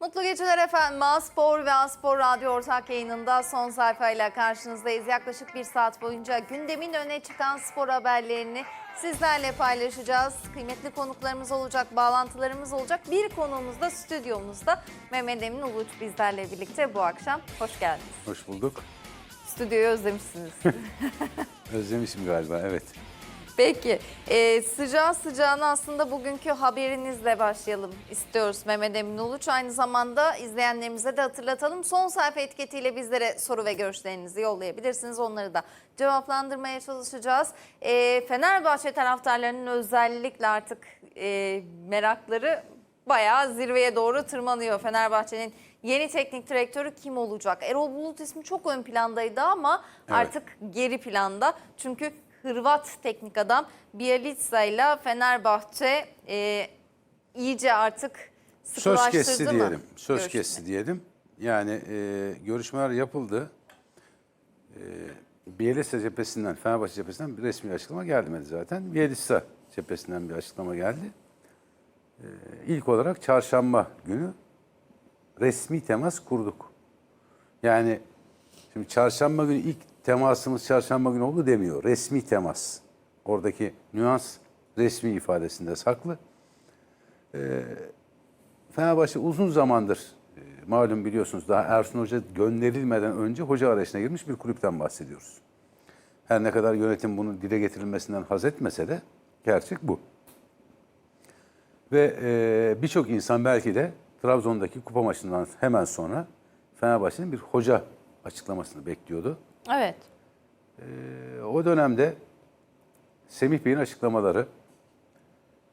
Mutlu geceler efendim. Spor ve Aspor Radyo ortak yayınında son sayfayla karşınızdayız. Yaklaşık bir saat boyunca gündemin öne çıkan spor haberlerini sizlerle paylaşacağız. Kıymetli konuklarımız olacak, bağlantılarımız olacak. Bir konuğumuz da stüdyomuzda. Mehmet Emin Uluç bizlerle birlikte bu akşam. Hoş geldiniz. Hoş bulduk. Stüdyoyu özlemişsiniz. Özlemişim galiba evet. Peki e, sıcağı sıcağına aslında bugünkü haberinizle başlayalım istiyoruz Mehmet Emin Uluç. Aynı zamanda izleyenlerimize de hatırlatalım. Son sayfa etiketiyle bizlere soru ve görüşlerinizi yollayabilirsiniz. Onları da cevaplandırmaya çalışacağız. E, Fenerbahçe taraftarlarının özellikle artık e, merakları bayağı zirveye doğru tırmanıyor. Fenerbahçe'nin yeni teknik direktörü kim olacak? Erol Bulut ismi çok ön plandaydı ama Evet. artık geri planda. Çünkü Hırvat teknik adam Bielitsa ile Fenerbahçe e, iyice artık Söz kesti mı? diyelim. Söz görüşmeyi? kesti diyelim. Yani e, görüşmeler yapıldı. E, Bielitsa cephesinden, Fenerbahçe cephesinden bir resmi açıklama gelmedi zaten. Bielitsa cephesinden bir açıklama geldi. E, ilk olarak çarşamba günü resmi temas kurduk. Yani şimdi çarşamba günü ilk temasımız çarşamba günü oldu demiyor. Resmi temas. Oradaki nüans resmi ifadesinde saklı. Fenerbahçe uzun zamandır e, malum biliyorsunuz daha Ersun Hoca gönderilmeden önce hoca arayışına girmiş bir kulüpten bahsediyoruz. Her ne kadar yönetim bunu dile getirilmesinden haz etmese de gerçek bu. Ve e, birçok insan belki de Trabzon'daki kupa maçından hemen sonra Fenerbahçe'nin bir hoca açıklamasını bekliyordu. Evet. E, o dönemde Semih Bey'in açıklamaları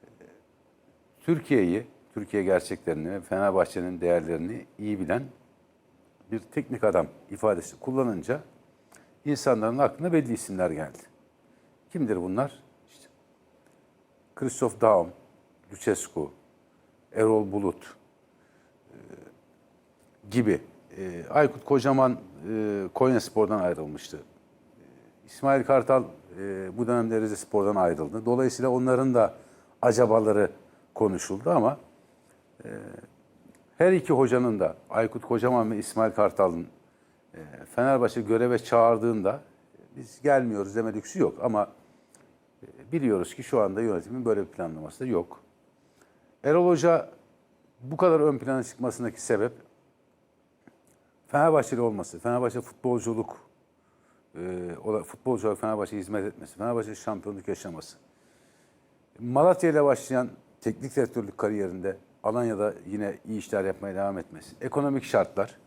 e, Türkiye'yi, Türkiye gerçeklerini Fenerbahçe'nin değerlerini iyi bilen bir teknik adam ifadesi kullanınca insanların aklına belli isimler geldi. Kimdir bunlar? İşte Christoph Daum, Lucescu, Erol Bulut e, gibi. E, Aykut Kocaman e, Konya Spor'dan ayrılmıştı. İsmail Kartal e, bu dönemde Rize Spor'dan ayrıldı. Dolayısıyla onların da acabaları konuşuldu ama e, her iki hocanın da Aykut Kocaman ve İsmail Kartal'ın e, Fenerbahçe göreve çağırdığında biz gelmiyoruz deme lüksü yok ama e, biliyoruz ki şu anda yönetimin böyle bir planlaması da yok. Erol Hoca bu kadar ön plana çıkmasındaki sebep Fenerbahçeli olması, Fenerbahçe futbolculuk e, futbolcu olarak Fenerbahçe'ye hizmet etmesi, Fenerbahçe şampiyonluk yaşaması. Malatya ile başlayan teknik direktörlük kariyerinde Alanya'da yine iyi işler yapmaya devam etmesi. Ekonomik şartlar.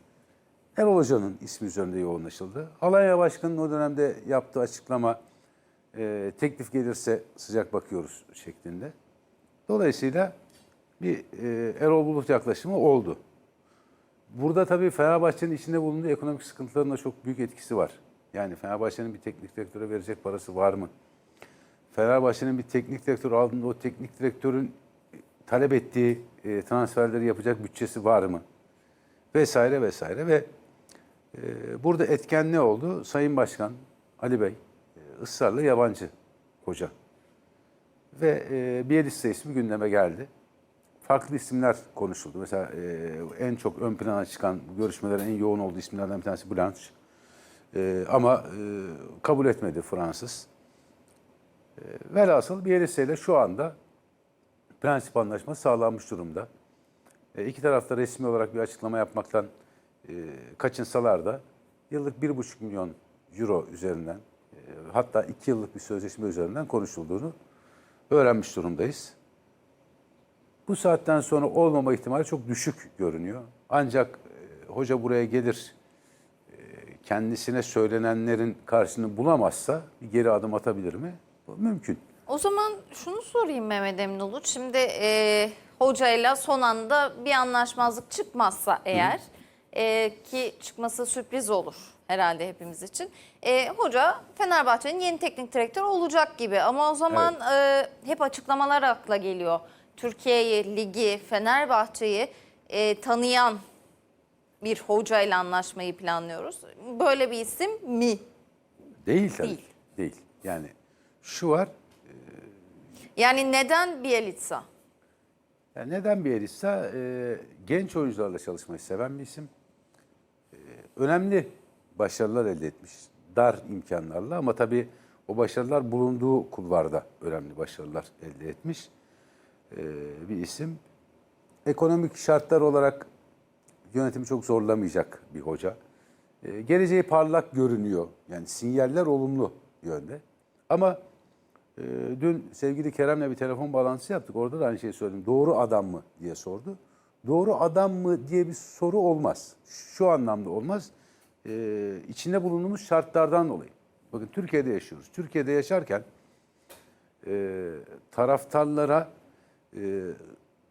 Erol Hoca'nın ismi üzerinde yoğunlaşıldı. Alanya Başkanı'nın o dönemde yaptığı açıklama e, teklif gelirse sıcak bakıyoruz şeklinde. Dolayısıyla bir e, Erol Bulut yaklaşımı oldu. Burada tabii Fenerbahçe'nin içinde bulunduğu ekonomik sıkıntıların da çok büyük etkisi var. Yani Fenerbahçe'nin bir teknik direktöre verecek parası var mı? Fenerbahçe'nin bir teknik direktör aldığında o teknik direktörün talep ettiği e, transferleri yapacak bütçesi var mı? Vesaire vesaire ve e, burada etken ne oldu? Sayın Başkan Ali Bey e, ısrarla yabancı hoca. Ve e, Bielitsa ismi gündeme geldi farklı isimler konuşuldu. Mesela e, en çok ön plana çıkan görüşmelerin en yoğun olduğu isimlerden bir tanesi Blanche. E, ama e, kabul etmedi Fransız. E, velhasıl Bielitsa ile şu anda prensip anlaşması sağlanmış durumda. E, iki tarafta resmi olarak bir açıklama yapmaktan e, kaçınsalar da yıllık 1,5 milyon euro üzerinden e, hatta iki yıllık bir sözleşme üzerinden konuşulduğunu öğrenmiş durumdayız. Bu saatten sonra olmama ihtimali çok düşük görünüyor. Ancak e, hoca buraya gelir, e, kendisine söylenenlerin karşını bulamazsa bir geri adım atabilir mi? Bu mümkün. O zaman şunu sorayım Mehmet Emin Uluç. Şimdi e, hocayla son anda bir anlaşmazlık çıkmazsa eğer e, ki çıkması sürpriz olur herhalde hepimiz için. E, hoca Fenerbahçe'nin yeni teknik direktörü olacak gibi ama o zaman e, hep açıklamalar akla geliyor. Türkiye'yi, ligi, Fenerbahçe'yi e, tanıyan bir hocayla anlaşmayı planlıyoruz. Böyle bir isim mi? Değil tabii. Değil. Değil. Yani şu var, Yani neden Bielitsa? Yani neden Bielitsa? Ee, genç oyuncularla çalışmayı seven bir isim. Ee, önemli başarılar elde etmiş. Dar imkanlarla ama tabii o başarılar bulunduğu kulvarda önemli başarılar elde etmiş ee, bir isim. Ekonomik şartlar olarak yönetimi çok zorlamayacak bir hoca. Ee, geleceği parlak görünüyor. Yani sinyaller olumlu yönde. Ama e, dün sevgili Kerem'le bir telefon bağlantısı yaptık. Orada da aynı şeyi söyledim. Doğru adam mı diye sordu. Doğru adam mı diye bir soru olmaz. Şu anlamda olmaz. Ee, içinde bulunduğumuz şartlardan dolayı. Bakın Türkiye'de yaşıyoruz. Türkiye'de yaşarken e, taraftarlara e,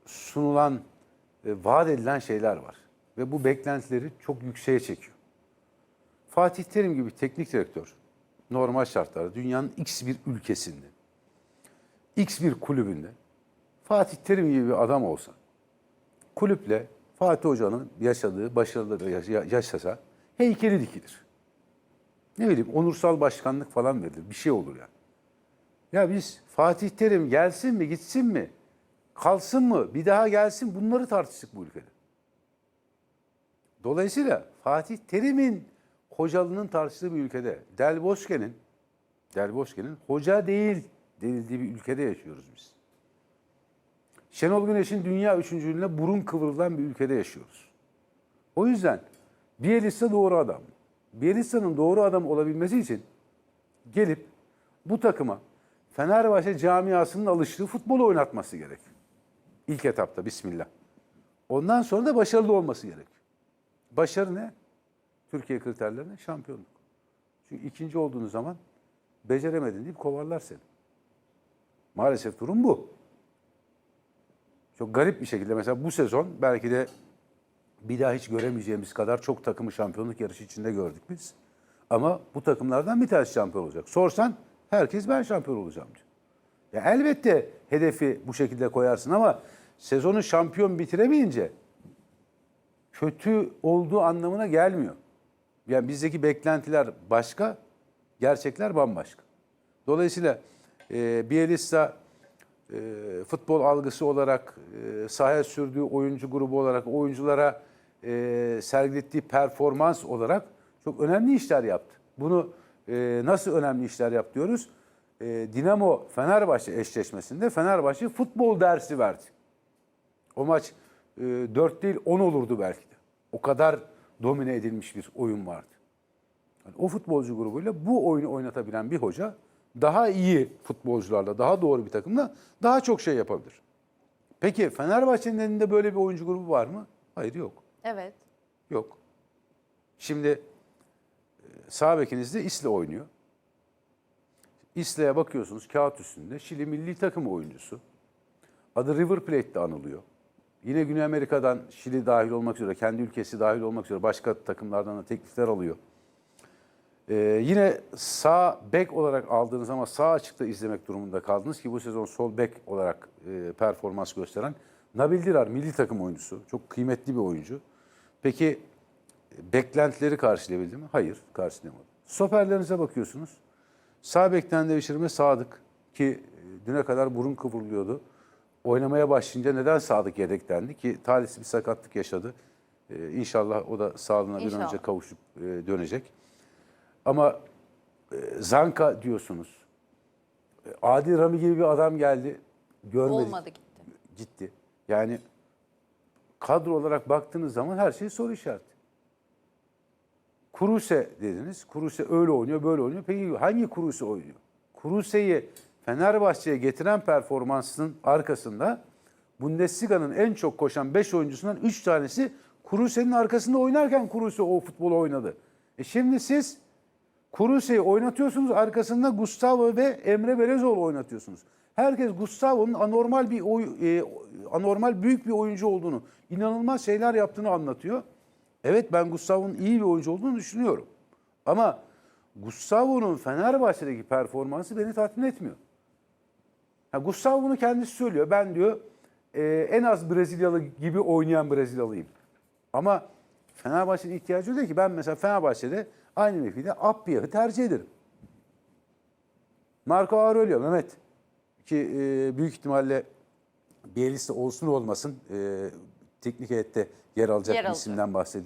sunulan, e, vaat edilen şeyler var. Ve bu beklentileri çok yükseğe çekiyor. Fatih Terim gibi teknik direktör normal şartlarda dünyanın X bir ülkesinde, X bir kulübünde Fatih Terim gibi bir adam olsa kulüple Fatih Hoca'nın yaşadığı başarıları yaşa- yaşasa heykeli dikilir. Ne bileyim onursal başkanlık falan verilir. Bir şey olur yani. Ya biz Fatih Terim gelsin mi gitsin mi? Kalsın mı? Bir daha gelsin bunları tartıştık bu ülkede. Dolayısıyla Fatih Terim'in hocalığının tartıştığı bir ülkede Del Bosque'nin Del Bosque'nin hoca değil denildiği bir ülkede yaşıyoruz biz. Şenol Güneş'in dünya üçüncülüğüne burun kıvrılan bir ülkede yaşıyoruz. O yüzden Bielitsa doğru adam. Bielitsa'nın doğru adam olabilmesi için gelip bu takıma Fenerbahçe camiasının alıştığı futbolu oynatması gerek. İlk etapta bismillah. Ondan sonra da başarılı olması gerek. Başarı ne? Türkiye kriterlerine şampiyonluk. Çünkü ikinci olduğunuz zaman beceremedin deyip kovarlar seni. Maalesef durum bu. Çok garip bir şekilde mesela bu sezon belki de bir daha hiç göremeyeceğimiz kadar çok takımı şampiyonluk yarışı içinde gördük biz. Ama bu takımlardan bir tanesi şampiyon olacak. Sorsan herkes ben şampiyon olacağım diyor. Ya elbette hedefi bu şekilde koyarsın ama sezonu şampiyon bitiremeyince kötü olduğu anlamına gelmiyor. Yani bizdeki beklentiler başka, gerçekler bambaşka. Dolayısıyla e, Bielitsa e, futbol algısı olarak, e, sahaya sürdüğü oyuncu grubu olarak, oyunculara e, sergilettiği performans olarak çok önemli işler yaptı. Bunu e, nasıl önemli işler yaptı diyoruz? E, Dinamo Fenerbahçe eşleşmesinde Fenerbahçe futbol dersi verdi. O maç e, 4 değil 10 olurdu belki de. O kadar domine edilmiş bir oyun vardı. Yani o futbolcu grubuyla bu oyunu oynatabilen bir hoca daha iyi futbolcularla, daha doğru bir takımla daha çok şey yapabilir. Peki Fenerbahçe'nin elinde böyle bir oyuncu grubu var mı? Hayır yok. Evet. Yok. Şimdi e, sağ bekinizde İsle oynuyor. İsle'ye bakıyorsunuz kağıt üstünde Şili milli takım oyuncusu. Adı River Plate'de anılıyor. Yine Güney Amerika'dan Şili dahil olmak üzere, kendi ülkesi dahil olmak üzere başka takımlardan da teklifler alıyor. Ee, yine sağ bek olarak aldığınız ama sağ açıkta izlemek durumunda kaldınız ki bu sezon sol bek olarak e, performans gösteren Nabil Dirar milli takım oyuncusu. Çok kıymetli bir oyuncu. Peki e, beklentileri karşılayabildi mi? Hayır, karşılayamadı. Stoperlerinize bakıyorsunuz. Sağ bekten devşirme Sadık ki e, düne kadar burun kıvrılıyordu. Oynamaya başlayınca neden Sadık yedeklendi ki talihsiz bir sakatlık yaşadı. Ee, inşallah o da sağlığına bir İnşallah. önce kavuşup e, dönecek. Ama e, Zanka diyorsunuz. E, Adil Rami gibi bir adam geldi. Görmedik. Olmadı gitti. Gitti. Yani kadro olarak baktığınız zaman her şey soru işareti. Kuruse dediniz. Kuruse öyle oynuyor, böyle oynuyor. Peki hangi Kuruse oynuyor? Kuruse'yi Fenerbahçe'ye getiren performansının arkasında Bundesliga'nın en çok koşan 5 oyuncusundan 3 tanesi Kuruse'nin arkasında oynarken Kuruse o futbolu oynadı. E şimdi siz Kuruse'yi oynatıyorsunuz arkasında Gustavo ve Emre Belezoğlu oynatıyorsunuz. Herkes Gustavo'nun anormal bir oy, e, anormal büyük bir oyuncu olduğunu, inanılmaz şeyler yaptığını anlatıyor. Evet ben Gustavo'nun iyi bir oyuncu olduğunu düşünüyorum. Ama Gustavo'nun Fenerbahçe'deki performansı beni tatmin etmiyor. Ha, Gustavo bunu kendisi söylüyor. Ben diyor e, en az Brezilyalı gibi oynayan Brezilyalıyım. Ama Fenerbahçe'nin ihtiyacı değil ki. Ben mesela Fenerbahçe'de aynı mevkide Appiyah'ı tercih ederim. Marco Aurelio, Mehmet ki e, büyük ihtimalle Bielitsa olsun olmasın e, teknik heyette yer alacak Yer bir isimden bahsediyoruz.